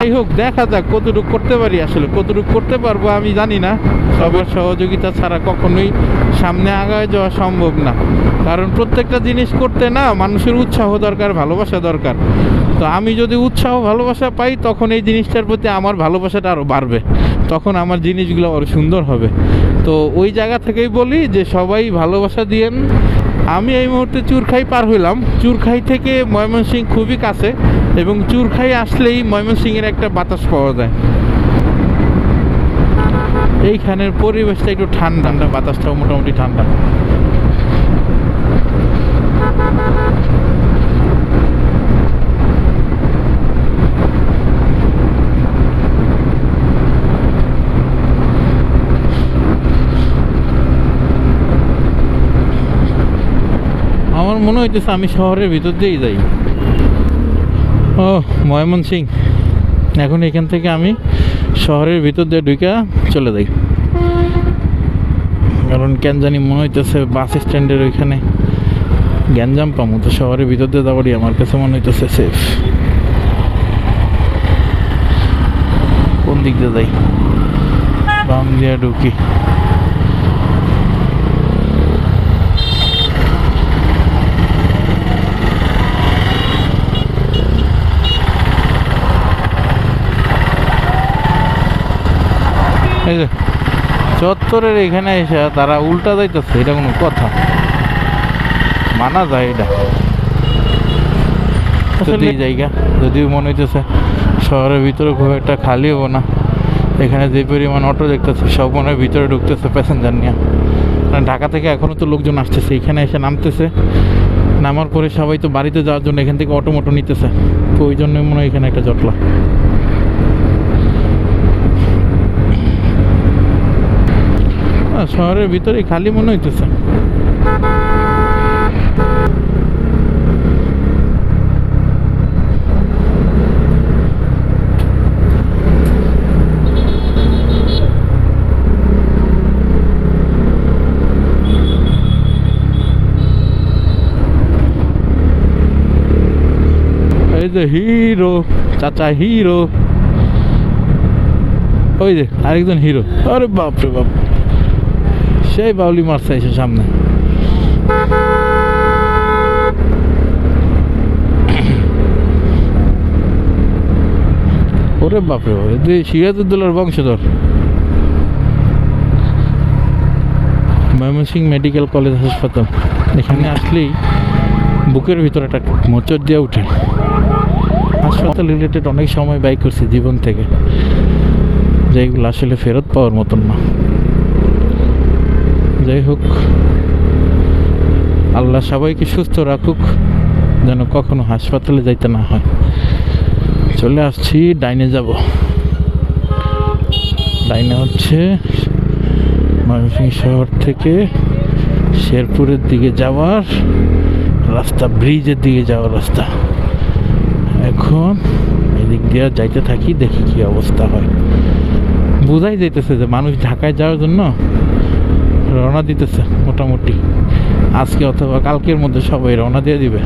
যাই হোক, দেখা যাক কতটুকু করতে পারি আসলে। কতটুকু করতে পারব আমি জানি না। সবার সহযোগিতা ছাড়া কখনোই সামনে আগায় যাওয়া সম্ভব না। কারণ প্রত্যেকটা জিনিস করতে না মানুষের উৎসাহ দরকার, ভালোবাসা দরকার। তো আমি যদি উৎসাহ, ভালোবাসা পাই, তখন এই জিনিসটার প্রতি আমার ভালোবাসাটা আরও বাড়বে। তখন আমার জিনিসগুলো আরও সুন্দর হবে। তো ওই জায়গা থেকেই বলি যে, সবাই ভালোবাসা দিয়েন। আমি এই মুহূর্তে চুরখাই পার হইলাম। চুরখাই থেকে ময়মনসিং খুবই কাছে। এবং চুরখাই আসলেই ময়মনসিংয়ের একটা বাতাস পাওয়া যায়। এইখানের পরিবেশটা একটু ঠান্ডা। ঠান্ডা বাতাসটাও মোটামুটি ঠান্ডা। আমার মনে হইতেছে আমি শহরের ভিতর দিয়েই যাই। ও, ময়মনসিং। এখন এখান থেকে আমি শহরের ভিতর দিয়ে ঢুকা চলে যাই। কারণ কেন জানি মনে হইতেছে বাস স্ট্যান্ডের ওইখানে গ্যাঞ্জাম পামো, তো শহরের ভিতর দিয়ে যাবারই আমার কাছে মনে হইতেছে সেফ কোন দিক দিয়ে যাই? বাম দিয়ে ঢুকি। এই যে চত্বরের এখানে এসে তারা উল্টা যাইতেছে এটা কোনো কথা। মানা যায় এটা। যদি এই জায়গা যদিও মনে হইতেছে শহরের ভিতরে খুব একটা খালি হব না এখানে যে পরিমাণ অটো দেখতেছে সব মনে ভিতরে ঢুকতেছে প্যাসেঞ্জার নিয়ে। ঢাকা থেকে এখনও তো লোকজন আসতেছে এখানে এসে নামতেছে। নামার পরে সবাই তো বাড়িতে যাওয়ার জন্য এখান থেকে অটো মোটো নিতেছে। তো ওই জন্যই মনে হয় এখানে একটা জটলা। না, শহরের ভিতরে খালি মনে হইতেছে। হিরো চাচা হিরো। ওই যে আরেকজন হিরো। আরে বাপ রে বাপ। সেই বাউলি মারছে এসে সামনে। ওরে বাপরে বাপ তুই সিরাজউদ্দৌলার বংশধর। ময়মনসিং মেডিকেল কলেজ হাসপাতাল। এখানে আসলেই বুকের ভিতরে একটা মোচর দিয়ে উঠে। হাসপাতাল রিলেটেড অনেক সময় ব্যয় করছি জীবন থেকে। যেগুলো আসলে ফেরত পাওয়ার মতন না। যাই হোক, আল্লাহ সবাইকে সুস্থ রাখুক, যেন কখনো হাসপাতালে যাইতে না হয়। চলে আসছি, ডাইনে যাব। ডাইনে হচ্ছে ময়মনসিংহ শহর থেকে শেরপুরের দিকে যাওয়ার রাস্তা, ব্রিজের দিকে যাওয়ার রাস্তা। এখন এদিক দিয়ে যাইতে থাকি, দেখি কি অবস্থা হয়। বোঝাই যাইতেছে যে মানুষ ঢাকায় যাওয়ার জন্য রওনা দিতেছে, মোটামুটি। আজকে অথবা কালকের মধ্যে সবাই রওনা দিয়ে দিবে।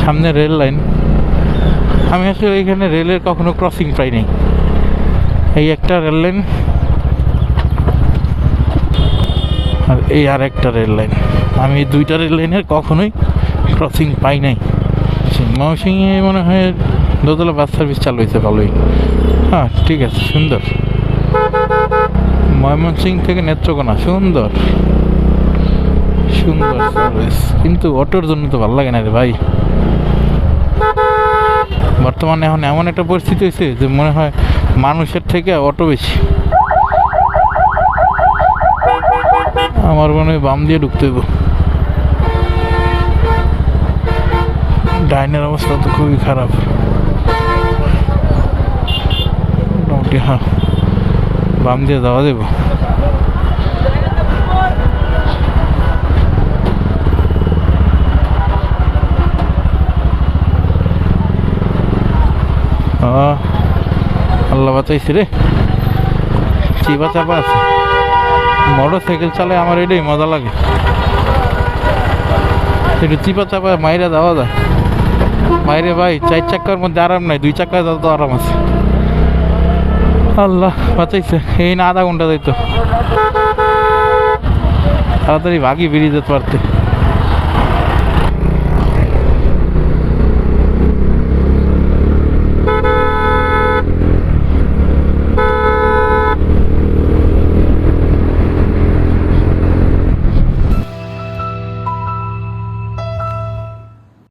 সামনে রেল লাইন। আমি আসলে এখানে রেলের কখনো ক্রসিং পাই নাই। এই একটা রেল লাইন আর এই আর একটা রেল লাইন। আমি দুইটা রেল লাইনের কখনোই ক্রসিং পাই নাই। ময়মনসিংহে মনে হয় দোতলা বাস সার্ভিস চালু হয়েছে ভালোই। হ্যাঁ ঠিক আছে, সুন্দর। ময়মনসিং থেকে নেত্রকোনা, সুন্দর। সুন্দর সার্ভিস কিন্তু অটোর জন্য তো ভালো লাগে না রে ভাই। বর্তমানে এখন এমন একটা পরিস্থিতি হয়েছে যে মনে হয় মানুষের থেকে অটো বেশি। আমার মনে হয় বাম দিয়ে ঢুকতে হইব ডাইনের অবস্থা তো খুবই খারাপ। মোটামুটি হ্যাঁ। বাম দিয়ে যাওয়া দেব আল্লাহ বাঁচাইছে রে। চিবা চাপা আছে? মোটর সাইকেল চালায় আমার এটাই মজা লাগে। একটু চিপা চাপা মাইরা দেওয়া যায়। মাইরে ভাই, চার চাকার মধ্যে আরাম নাই, দুই চাক্কায় যত আরাম আছে। আল্লাহ, বাঁচাইছে। এই না, আধা ঘণ্টা যাইতো। তাড়াতাড়ি ভাগি বেরিয়ে যেতে পারতে।